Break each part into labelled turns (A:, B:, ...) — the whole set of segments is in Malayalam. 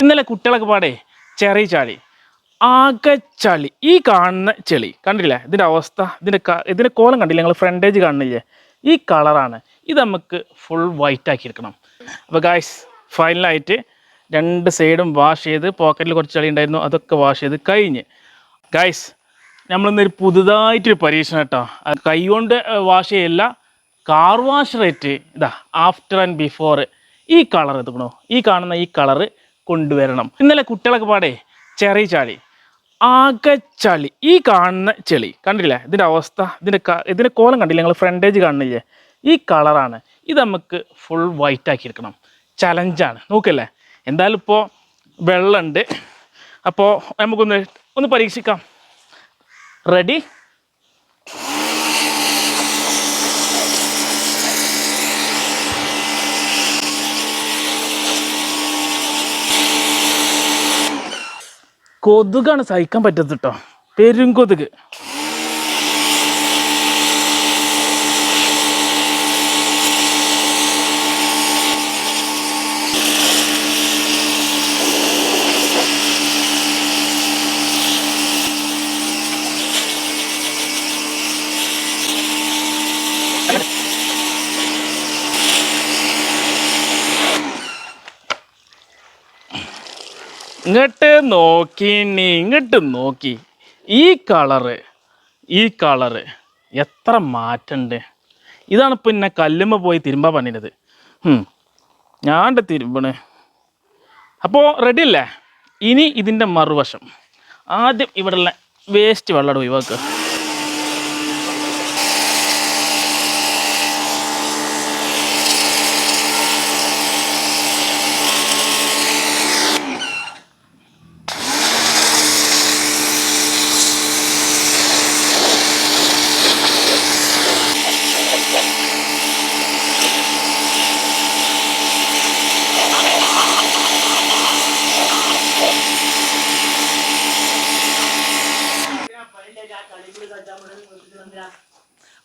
A: ഇന്നലെ കുട്ടികളൊക്കെ പാടേ ചെറിയ ചാളി ആകെ ചളി. ഈ കാണുന്ന ചെളി കണ്ടില്ലേ? ഇതിന്റെ അവസ്ഥ ഇതിന്റെ ഇതിന്റെ കോലം കണ്ടില്ലേ നിങ്ങൾ ഫ്രണ്ടേജ് കാണുന്നില്ലേ? ഈ കളറാണ് ഇത് നമുക്ക് ഫുൾ വൈറ്റ് ആക്കി എടുക്കണം. അപ്പോൾ ഗായ്സ് ഫൈനലായിട്ട് രണ്ട് സൈഡും വാഷ് ചെയ്ത് പോക്കറ്റിൽ കുറച്ച് ചളി ഉണ്ടായിരുന്നു. അതൊക്കെ വാഷ് ചെയ്ത് കഴിഞ്ഞ്. ഗായ്സ് നമ്മളിന്നൊരു പുതുതായിട്ടൊരു പരീക്ഷണം കേട്ടോ. കൈകൊണ്ട് വാഷ് ചെയ്യല്ല. കാർ വാഷ് റേറ്റ് ഇതാ ആഫ്റ്റർ ആൻഡ് ബിഫോർ ഈ കളർ എടുക്കണോ ഈ കാണുന്ന ഈ കളറ് കൊണ്ടുവരണം. ഇന്നലെ കുട്ടികളൊക്കെ പാടേ ചെറിയ ചാളി ആകെ ചളി. ഈ കാണുന്ന ചെളി കണ്ടില്ലേ? ഇതിന്റെ അവസ്ഥ ഇതിന്റെ ഇതിന്റെ കോലം കണ്ടില്ലേ? നിങ്ങൾ ഫ്രണ്ടേജ് കാണുന്നില്ലേ? ഈ കളറാണ് ഇത് നമുക്ക് ഫുൾ വൈറ്റ് ആക്കി എടുക്കണം. ചലഞ്ചാണ് നോക്കല്ലേ എന്തായാലും ഇപ്പോൾ വെള്ളമുണ്ട്. അപ്പോൾ നമുക്കൊന്ന് ഒന്ന് പരീക്ഷിക്കാം. റെഡി കൊതുകാണ് സഹിക്കാൻ പറ്റത്തിട്ടോ പെരും കൊതുക്. ഇങ്ങോട്ട് നോക്കി നീ ഇങ്ങോട്ട് നോക്കി. ഈ കളറ് ഈ കളറ് എത്ര മാറ്റണ്ട്. ഇതാണ് ഇപ്പം എന്നെ കല്ലുമ്മ പോയി തിരുമ്പാൻ പണിയത് ഞാണ്ട് തിരുമ്പണ്. അപ്പോൾ റെഡി അല്ലേ ഇനി ഇതിന്റെ മറുവശം. ആദ്യം ഇവിടെയുള്ള വേസ്റ്റ് വെള്ളം ഒഴിവാക്കുക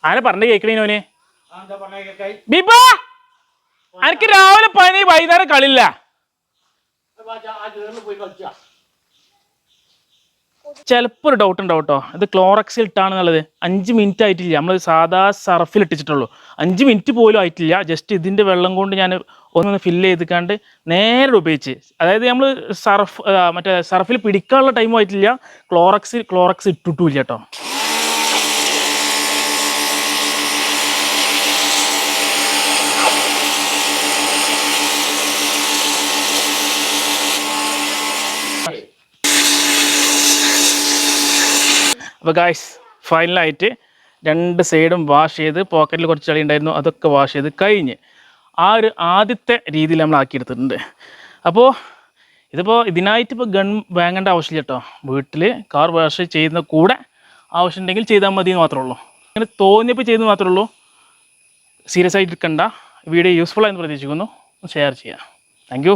A: ആരെ പറഞ്ഞു കേൾക്കണേനോനെ ബിബ എനിക്ക് രാവിലെ പനി വൈകുന്നേരം കളില്ല ചിലപ്പോൾ ഒരു ഡൗട്ട് ഉണ്ടാവും കേട്ടോ ഇത് ക്ലോറക്സിൽ ഇട്ടാണെന്നുള്ളത്. അഞ്ച് മിനിറ്റ് ആയിട്ടില്ല. നമ്മൾ സാധാ സർഫിൽ ഇട്ടിട്ടുള്ളൂ അഞ്ച് മിനിറ്റ് പോലും ആയിട്ടില്ല. ജസ്റ്റ് ഇതിന്റെ വെള്ളം കൊണ്ട് ഞാൻ ഒന്നൊന്ന് ഫില്ല് ചെയ്തിക്കാണ്ട് നേരെ ഉപയോഗിച്ച്. അതായത് നമ്മൾ സർഫ് മറ്റേ സർഫിൽ പിടിക്കാനുള്ള ടൈമും ആയിട്ടില്ല. ക്ലോറക്സ് ക്ലോറക്സ് ഇട്ടിട്ടില്ല കേട്ടോ അപ്പോൾ ഗായ്സ് ഫൈനലായിട്ട് രണ്ട് സൈഡും വാഷ് ചെയ്ത് പോക്കറ്റിൽ കുറച്ച് ചളി ഉണ്ടായിരുന്നു അതൊക്കെ വാഷ് ചെയ്ത് കഴിഞ്ഞ് ആ ഒരു ആദ്യത്തെ രീതിയിൽ നമ്മൾ ആക്കിയെടുത്തിട്ടുണ്ട്. അപ്പോൾ ഇതിപ്പോൾ ഇതിനായിട്ട് ഇപ്പോൾ ഗൺ വാങ്ങേണ്ട ആവശ്യമില്ല കേട്ടോ. വീട്ടിൽ കാർ വാഷ് ചെയ്യുന്ന കൂടെ ആവശ്യമുണ്ടെങ്കിൽ ചെയ്താൽ മതി എന്ന് മാത്രമേ ഉള്ളൂ. അങ്ങനെ തോന്നിയപ്പോൾ ചെയ്ത് മാത്രമേ ഉള്ളൂ. സീരിയസ് ആയിട്ട് എടുക്കണ്ട വീഡിയോ യൂസ്ഫുൾ ആയെന്ന് പ്രതീക്ഷിക്കുന്നു. ഷെയർ ചെയ്യാം. താങ്ക്